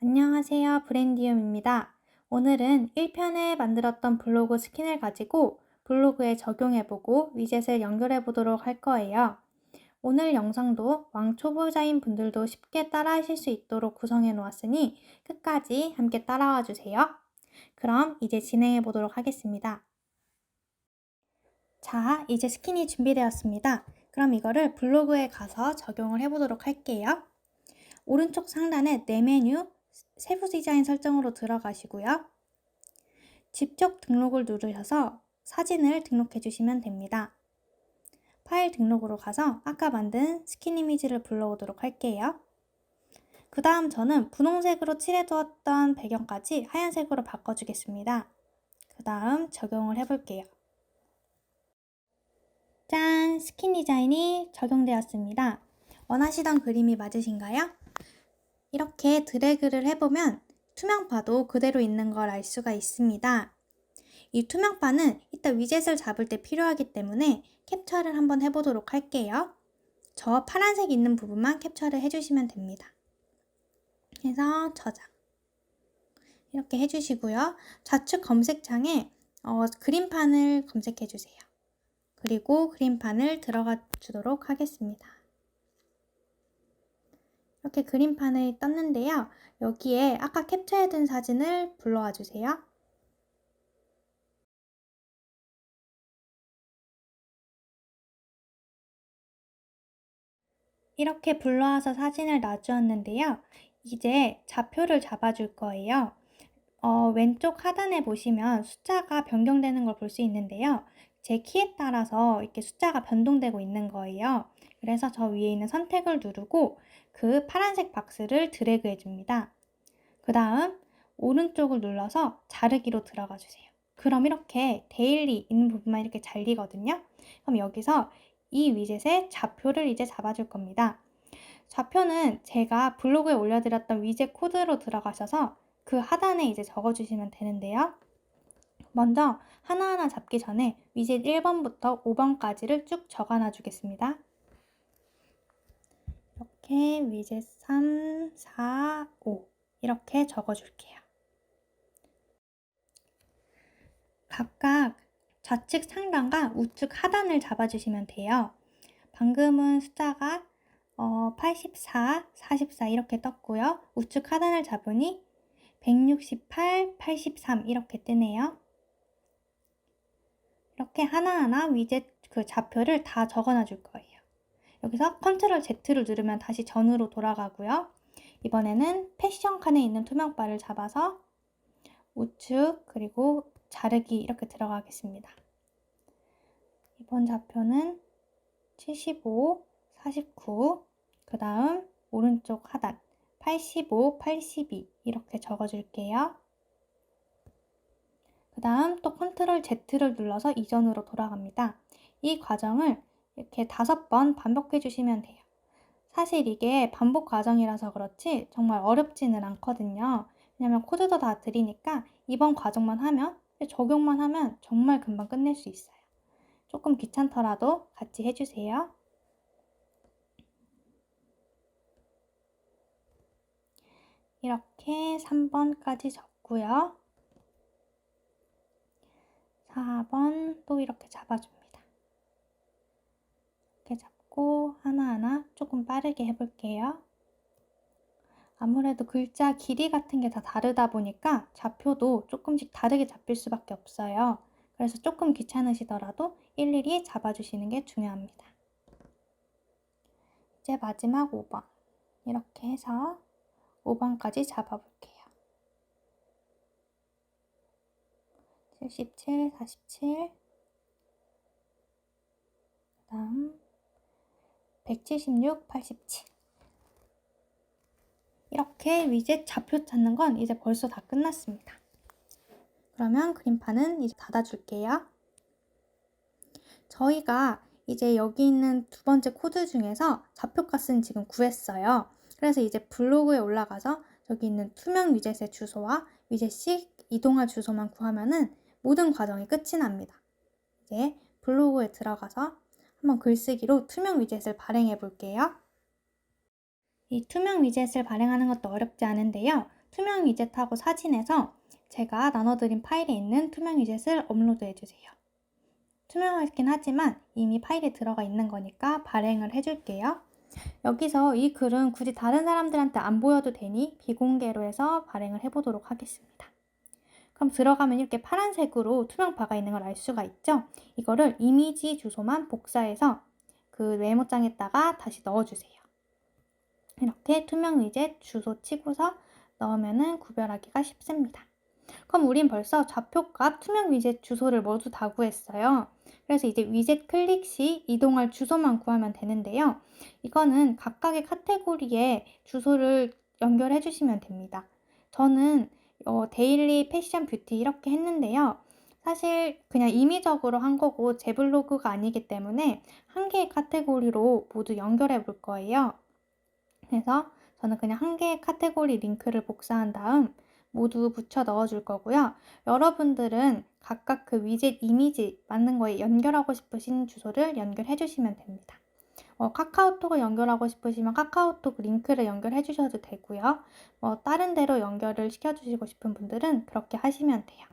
안녕하세요. 브랜디움입니다. 오늘은 1편에 만들었던 블로그 스킨을 가지고 블로그에 적용해보고 위젯을 연결해보도록 할 거예요. 오늘 영상도 왕초보자인 분들도 쉽게 따라하실 수 있도록 구성해 놓았으니 끝까지 함께 따라와 주세요. 그럼 이제 진행해 보도록 하겠습니다. 자, 이제 스킨이 준비되었습니다. 그럼 이거를 블로그에 가서 적용을 해 보도록 할게요. 오른쪽 상단에 내 메뉴 세부 디자인 설정으로 들어가시고요. 직접 등록을 누르셔서 사진을 등록해 주시면 됩니다. 파일 등록으로 가서 아까 만든 스킨 이미지를 불러오도록 할게요. 그 다음 저는 분홍색으로 칠해두었던 배경까지 하얀색으로 바꿔주겠습니다. 그 다음 적용을 해볼게요. 짠! 스킨 디자인이 적용되었습니다. 원하시던 그림이 맞으신가요? 이렇게 드래그를 해보면 투명바도 그대로 있는 걸 알 수가 있습니다. 이 투명바는 이따 위젯을 잡을 때 필요하기 때문에 캡처를 한번 해보도록 할게요. 저 파란색 있는 부분만 캡처를 해주시면 됩니다. 그래서 저장. 이렇게 해주시고요. 좌측 검색창에 어, 그림판을 검색해주세요. 그리고 그림판을 들어가 주도록 하겠습니다. 이렇게 그림판을 떴는데요. 여기에 아까 캡처해둔 사진을 불러와 주세요. 이렇게 불러와서 사진을 놔주었는데요. 이제 좌표를 잡아줄 거예요. 어, 왼쪽 하단에 보시면 숫자가 변경되는 걸 볼 수 있는데요. 제 키에 따라서 이렇게 숫자가 변동되고 있는 거예요. 그래서 저 위에 있는 선택을 누르고 그 파란색 박스를 드래그 해줍니다. 그 다음 오른쪽을 눌러서 자르기로 들어가 주세요. 그럼 이렇게 데일리 있는 부분만 이렇게 잘리거든요. 그럼 여기서 이 위젯의 좌표를 이제 잡아줄 겁니다. 좌표는 제가 블로그에 올려드렸던 위젯 코드로 들어가셔서 그 하단에 이제 적어주시면 되는데요. 먼저 하나하나 잡기 전에 위젯 1번부터 5번까지를 쭉 적어놔 주겠습니다. 이렇게 위젯 3, 4, 5 이렇게 적어줄게요. 각각 좌측 상단과 우측 하단을 잡아주시면 돼요. 방금은 숫자가 어, 84, 44 이렇게 떴고요. 우측 하단을 잡으니 168, 83 이렇게 뜨네요. 이렇게 하나하나 위젯 그 좌표를 다 적어놔 줄 거예요. 여기서 컨트롤 Z를 누르면 다시 전으로 돌아가고요. 이번에는 패션 칸에 있는 투명바를 잡아서 우측 그리고 자르기 이렇게 들어가겠습니다. 이번 좌표는 75, 49, 그 다음 오른쪽 하단 85, 82 이렇게 적어줄게요. 그 다음 또 컨트롤 Z를 눌러서 이전으로 돌아갑니다. 이 과정을 이렇게 다섯 번 반복해 주시면 돼요. 사실 이게 반복 과정이라서 그렇지 정말 어렵지는 않거든요. 왜냐면 코드도 다 드리니까 이번 과정만 하면 적용만 하면 정말 금방 끝낼 수 있어요. 조금 귀찮더라도 같이 해주세요. 이렇게 3번까지 적고요. 4번 또 이렇게 잡아줍니다. 잡고 하나하나 조금 빠르게 해볼게요. 아무래도 글자 길이 같은 게 다 다르다 보니까 좌표도 조금씩 다르게 잡힐 수밖에 없어요. 그래서 조금 귀찮으시더라도 일일이 잡아주시는 게 중요합니다. 이제 마지막 5번 이렇게 해서 5번까지 잡아볼게요. 77, 47, 그 다음 176, 87 이렇게 위젯 좌표 찾는 건 이제 벌써 다 끝났습니다. 그러면 그림판은 이제 닫아줄게요. 저희가 이제 여기 있는 두 번째 코드 중에서 좌표값은 지금 구했어요. 그래서 이제 블로그에 올라가서 저기 있는 투명 위젯의 주소와 위젯씩 이동할 주소만 구하면은 모든 과정이 끝이 납니다. 이제 블로그에 들어가서 한번 글쓰기로 투명 위젯을 발행해 볼게요. 이 투명 위젯을 발행하는 것도 어렵지 않은데요. 투명 위젯하고 사진에서 제가 나눠드린 파일에 있는 투명 위젯을 업로드 해 주세요. 투명하긴 하지만 이미 파일에 들어가 있는 거니까 발행을 해줄게요. 여기서 이 글은 굳이 다른 사람들한테 안 보여도 되니 비공개로 해서 발행을 해보도록 하겠습니다. 그럼 들어가면 이렇게 파란색으로 투명 바가 있는 걸 알 수가 있죠? 이거를 이미지 주소만 복사해서 그 메모장에다가 다시 넣어주세요. 이렇게 투명 위젯 주소 치고서 넣으면 구별하기가 쉽습니다. 그럼 우린 벌써 좌표값 투명 위젯 주소를 모두 다 구했어요. 그래서 이제 위젯 클릭 시 이동할 주소만 구하면 되는데요. 이거는 각각의 카테고리에 주소를 연결해 주시면 됩니다. 저는 어, 데일리 패션 뷰티 이렇게 했는데요. 사실 그냥 임의적으로 한 거고 제 블로그가 아니기 때문에 한 개의 카테고리로 모두 연결해 볼 거예요. 그래서 저는 그냥 한 개의 카테고리 링크를 복사한 다음 모두 붙여 넣어 줄 거고요. 여러분들은 각각 그 위젯 이미지 맞는 거에 연결하고 싶으신 주소를 연결해 주시면 됩니다. 어, 카카오톡을 연결하고 싶으시면 카카오톡 링크를 연결해 주셔도 되고요. 뭐 다른 데로 연결을 시켜 주시고 싶은 분들은 그렇게 하시면 돼요.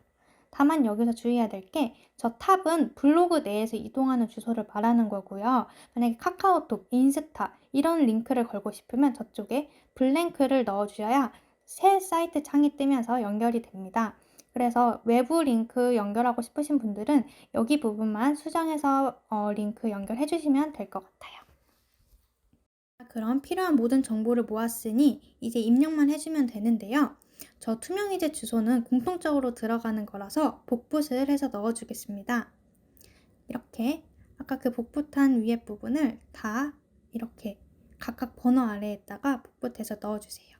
다만 여기서 주의해야 될 게 저 탑은 블로그 내에서 이동하는 주소를 말하는 거고요. 만약에 카카오톡, 인스타 이런 링크를 걸고 싶으면 저쪽에 블랭크를 넣어 주셔야 새 사이트 창이 뜨면서 연결이 됩니다. 그래서 외부 링크 연결하고 싶으신 분들은 여기 부분만 수정해서 어, 링크 연결해 주시면 될 것 같아요. 그럼 필요한 모든 정보를 모았으니 이제 입력만 해주면 되는데요. 저 투명이제 주소는 공통적으로 들어가는 거라서 복붙을 해서 넣어주겠습니다. 이렇게 아까 그 복붙한 위에 부분을 다 이렇게 각각 번호 아래에다가 복붙해서 넣어주세요.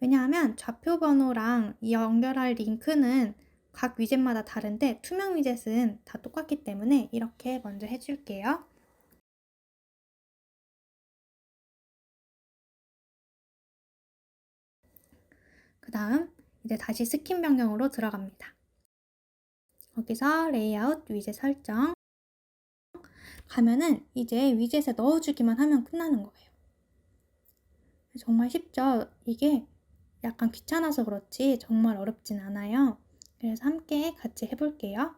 왜냐하면 좌표 번호랑 연결할 링크는 각 위젯마다 다른데 투명 위젯은 다 똑같기 때문에 이렇게 먼저 해줄게요. 다음 이제 다시 스킨 변경으로 들어갑니다. 거기서 레이아웃 위젯 설정 가면은 이제 위젯에 넣어주기만 하면 끝나는 거예요. 정말 쉽죠? 이게 약간 귀찮아서 그렇지 정말 어렵진 않아요. 그래서 함께 같이 해볼게요.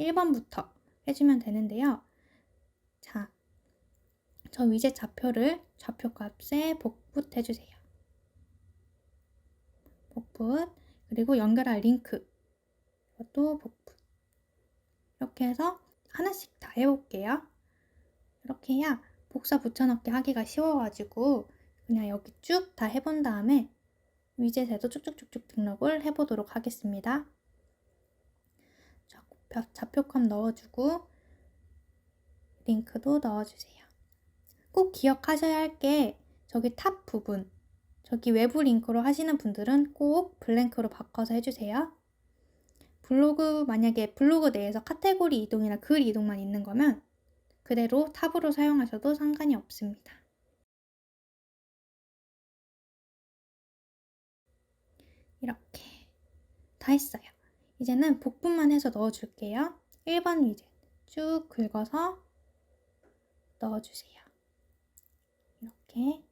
1번부터 해주면 되는데요. 자, 저 위젯 좌표를 좌표 값에 복붙해주세요. 복붙 그리고 연결할 링크. 이것도 복붙 이렇게 해서 하나씩 다 해볼게요. 이렇게 해야 복사 붙여넣기 하기가 쉬워가지고 그냥 여기 쭉 다 해본 다음에 위젯에도 쭉쭉쭉쭉 등록을 해보도록 하겠습니다. 좌표값 넣어주고 링크도 넣어주세요. 꼭 기억하셔야 할 게 저기 탑 부분 저기 외부 링크로 하시는 분들은 꼭 블랭크로 바꿔서 해주세요. 블로그, 만약에 블로그 내에서 카테고리 이동이나 글 이동만 있는 거면 그대로 탑으로 사용하셔도 상관이 없습니다. 이렇게 다 했어요. 이제는 복분만 해서 넣어줄게요. 1번 위젯 쭉 긁어서 넣어주세요. 이렇게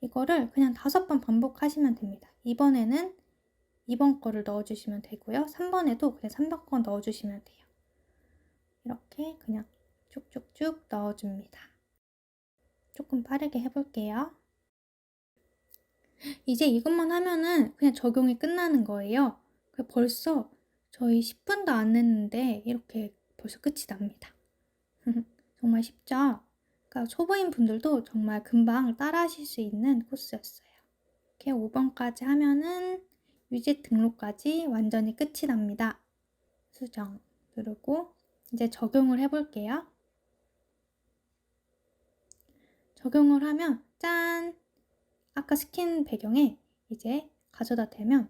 이거를 그냥 다섯 번 반복하시면 됩니다. 이번에는 2번 거를 넣어주시면 되고요. 3번에도 그냥 3번 거 넣어주시면 돼요. 이렇게 그냥 쭉쭉쭉 넣어줍니다. 조금 빠르게 해볼게요. 이제 이것만 하면은 그냥 적용이 끝나는 거예요. 벌써 저희 10분도 안 했는데 이렇게 벌써 끝이 납니다. 정말 쉽죠? 그러니까 초보인 분들도 정말 금방 따라 하실 수 있는 코스였어요. 이렇게 5번까지 하면은 위젯 등록까지 완전히 끝이 납니다. 수정 누르고 이제 적용을 해볼게요. 적용을 하면 짠! 아까 스킨 배경에 이제 가져다 대면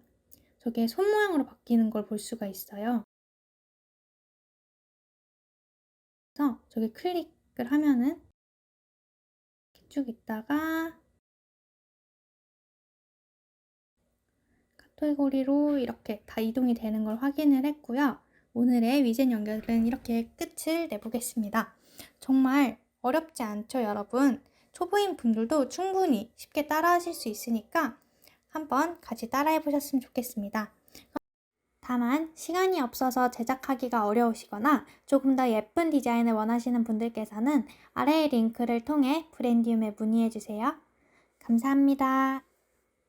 저게 손 모양으로 바뀌는 걸 볼 수가 있어요. 그래서 저기 클릭을 하면은 쭉 있다가 카테고리로 이렇게 다 이동이 되는 걸 확인을 했고요. 오늘의 위젯 연결은 이렇게 끝을 내보겠습니다. 정말 어렵지 않죠, 여러분? 초보인 분들도 충분히 쉽게 따라 하실 수 있으니까 한번 같이 따라 해 보셨으면 좋겠습니다. 다만 시간이 없어서 제작하기가 어려우시거나 조금 더 예쁜 디자인을 원하시는 분들께서는 아래의 링크를 통해 브랜디움에 문의해 주세요. 감사합니다.